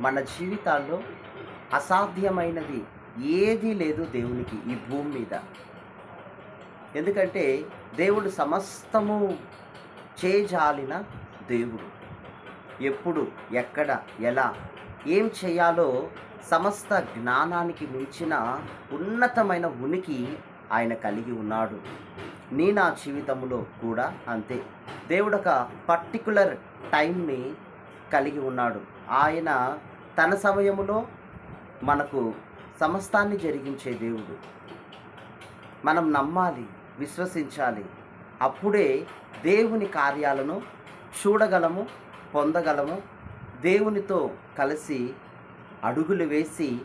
మన జీవితాల్లో అసాధ్యమైనది ఏదీ లేదు దేవునికి ఈ భూమి మీద. ఎందుకంటే దేవుడు సమస్తము చేజాలిన దేవుడు. ఎప్పుడు ఎక్కడ ఎలా ఏం చేయాలో సమస్త జ్ఞానానికి మించిన ఉన్నతమైన ఉనికి ఆయన కలిగి ఉన్నాడు. నీ నా జీవితంలో కూడా అంతే. దేవుడు ఒక పర్టికులర్ టైంని కలిగి ఉన్నాడు. ఆయన తన సమయంలో మనకు సమస్తాన్ని జరిగించే దేవుడు. మనం నమ్మాలి విశ్వసించాలి. అప్పుడే దేవుని కార్యాలను చూడగలము పొందగలము. దేవునితో కలిసి అడుగులు వేసి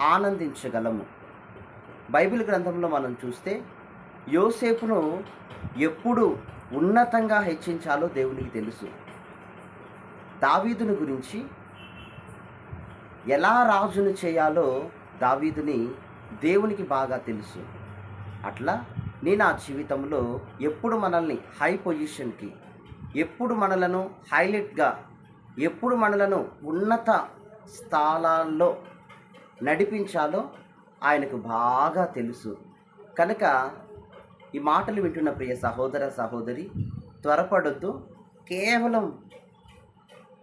ఆనందించగలము. బైబిల్ గ్రంథంలో మనం చూస్తే యోసేపును ఎప్పుడు ఉన్నతంగా హెచ్చించాలో దేవునికి తెలుసు. దావీదుని గురించి ఎలా రాజును చేయాలో దావీదుని దేవునికి బాగా తెలుసు. అట్లా నేను నా జీవితంలో ఎప్పుడు మనల్ని హై పొజిషన్కి ఎప్పుడు మనలను హైలైట్గా ఎప్పుడు మనలను ఉన్నత స్థానాల్లో నడిపించాలో ఆయనకు బాగా తెలుసు. కనుక ఈ మాటలు వింటున్న ప్రియ సహోదర సహోదరి త్వరపడొద్దు. కేవలం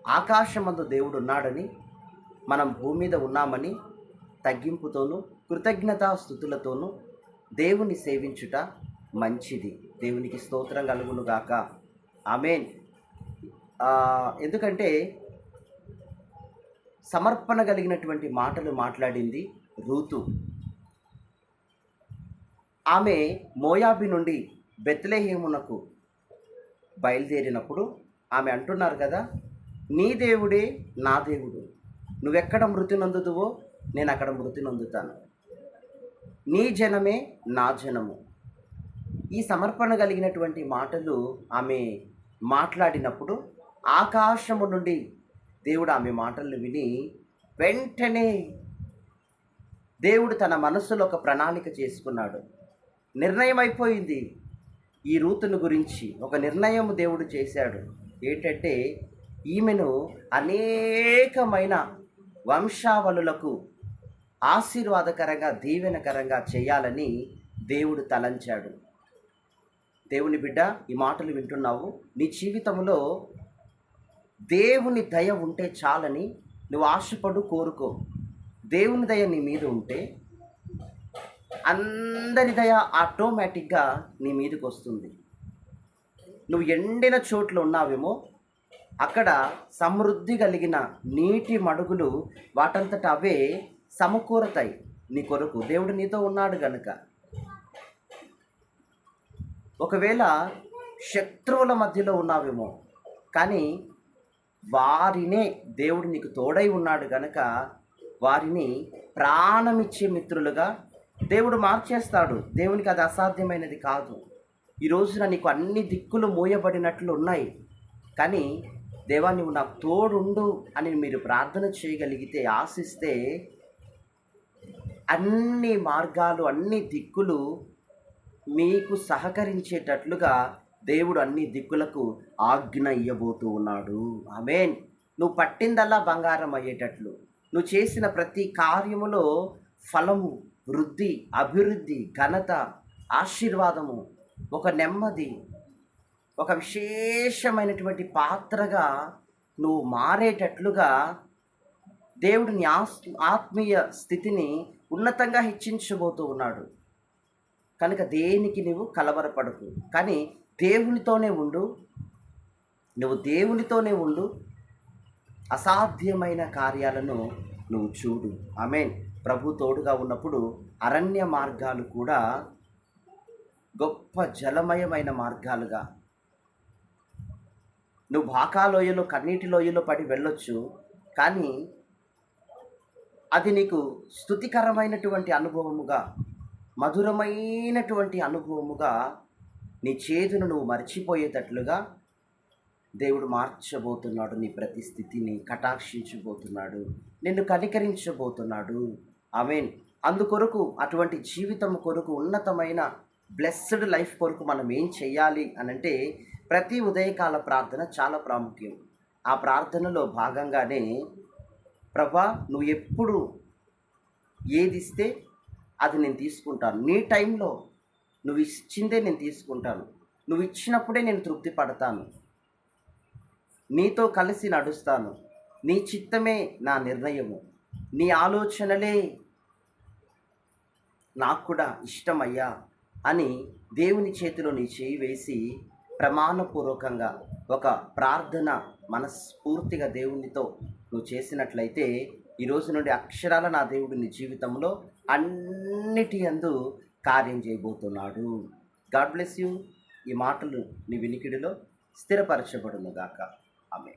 ఆకాశమందు దేవుడు ఉన్నాడని మనం భూమి మీద ఉన్నామని తగ్గింపుతోనూ కృతజ్ఞతా స్థుతులతోనూ దేవుని సేవించుట మంచిది. దేవునికి స్తోత్రం కలుగును గాక. ఆమెన్. ఎందుకంటే సమర్పణ కలిగినటువంటి మాటలు మాట్లాడింది రూతు. ఆమె మోయాబి నుండి బెత్లేహేమునకు బయలుదేరినప్పుడు ఆమె అంటున్నారు కదా నీ దేవుడే నా దేవుడు. నువ్వెక్కడ మృతి నందుతువో నేను అక్కడ మృతి నొందుతాను. నీ జనమే నా జనము. ఈ సమర్పణ కలిగినటువంటి మాటలు ఆమె మాట్లాడినప్పుడు ఆకాశము నుండి దేవుడు ఆమె మాటలను విని వెంటనే దేవుడు తన మనస్సులో ఒక ప్రణాళిక చేసుకున్నాడు. నిర్ణయం అయిపోయింది ఈ రూతును గురించి ఒక నిర్ణయం దేవుడు చేశాడు. ఏంటంటే ఈమెను అనేకమైన వంశావళులకు ఆశీర్వాదకరంగా దీవెనకరంగా చేయాలని దేవుడు తలంచాడు. దేవుని బిడ్డ ఈ మాటలు వింటున్నావు. నీ జీవితంలో దేవుని దయ ఉంటే చాలని నువ్వు ఆశపడు కోరుకో. దేవుని దయ నీ మీద ఉంటే అందరి దయ ఆటోమేటిక్గా నీ మీదకి వస్తుంది. నువ్వు ఎండిన చోట్ల ఉన్నావేమో అక్కడ సమృద్ధి కలిగిన నీటి మడుగులు వాటంతట అవే సమకూరతాయి. నీ కొరకు దేవుడు నీతో ఉన్నాడు గనుక. ఒకవేళ శత్రువుల మధ్యలో ఉన్నావేమో కానీ వారినే దేవుడు నీకు తోడై ఉన్నాడు గనుక వారిని ప్రాణమిచ్చే మిత్రులుగా దేవుడు మార్చేస్తాడు. దేవునికి అది అసాధ్యమైనది కాదు. ఈ రోజున నీకు అన్ని దిక్కులు మూయబడినట్లు ఉన్నాయి. కానీ దేవా నువ్వు నాకు తోడుండు అని మీరు ప్రార్థన చేయగలిగితే ఆశిస్తే అన్ని మార్గాలు అన్ని దిక్కులు మీకు సహకరించేటట్లుగా దేవుడు అన్ని దిక్కులకు ఆజ్ఞ ఇయ్యబోతూ ఉన్నాడు. ఆమెన్. నువ్వు పట్టిందల్లా బంగారం అయ్యేటట్లు. నువ్వు చేసిన ప్రతి కార్యములో ఫలము వృద్ధి అభివృద్ధి ఘనత ఆశీర్వాదము ఒక నెమ్మది ఒక విశేషమైనటువంటి పాత్రగా నువ్వు మారేటట్లుగా దేవుడిని ఆత్మీయ స్థితిని ఉన్నతంగా హెచ్చించబోతూ ఉన్నాడు. కనుక దేనికి నువ్వు కలవరపడకు. కానీ దేవునితోనే ఉండు. నువ్వు దేవునితోనే ఉండు. అసాధ్యమైన కార్యాలను నువ్వు చూడు. ఆమెన్. ప్రభు తోడుగా ఉన్నప్పుడు అరణ్య మార్గాలు కూడా గొప్ప జలమయమైన మార్గాలుగా నువ్వు బాకా లోయలో కన్నీటి లోయలో పడి వెళ్ళొచ్చు కానీ అది నీకు స్థుతికరమైనటువంటి అనుభవముగా మధురమైనటువంటి అనుభవముగా నీ చేతును నువ్వు మర్చిపోయేటట్లుగా దేవుడు మార్చబోతున్నాడు నీ ప్రతి స్థితిని కటాక్షించబోతున్నాడు నిన్ను కనికరించబోతున్నాడు. ఆమెన్. అందుకొరకు అటువంటి జీవితం కొరకు ఉన్నతమైన బ్లెస్డ్ లైఫ్ కొరకు మనం ఏం చేయాలి అనంటే ప్రతి ఉదయకాల ప్రార్థన చాలా ప్రాముఖ్యం. ఆ ప్రార్థనలో భాగంగానే ప్రభా నువ్వు ఎప్పుడు ఏది ఇస్తే అది నేను తీసుకుంటాను. నీ టైంలో నువ్వు ఇచ్చిందే నేను తీసుకుంటాను. నువ్వు ఇచ్చినప్పుడే నేను తృప్తి పడతాను. నీతో కలిసి నడుస్తాను. నీ చిత్తమే నా నిర్ణయము. నీ ఆలోచనలే నాకు కూడా ఇష్టమయ్యా అని దేవుని చేతిలో నీ చేయి వేసి ప్రమాణపూర్వకంగా ఒక ప్రార్థన మనస్ఫూర్తిగా దేవునితో నువ్వు చేసినట్లయితే ఈ రోజు నుండి అక్షరాల నా దేవుడు నీ జీవితంలో అన్నిటి అందు కార్యం చేయబోతున్నాడు. God bless you. ఈ మాటలు నీ వినికిడిలో స్థిరపరచబడును గాక ఆమె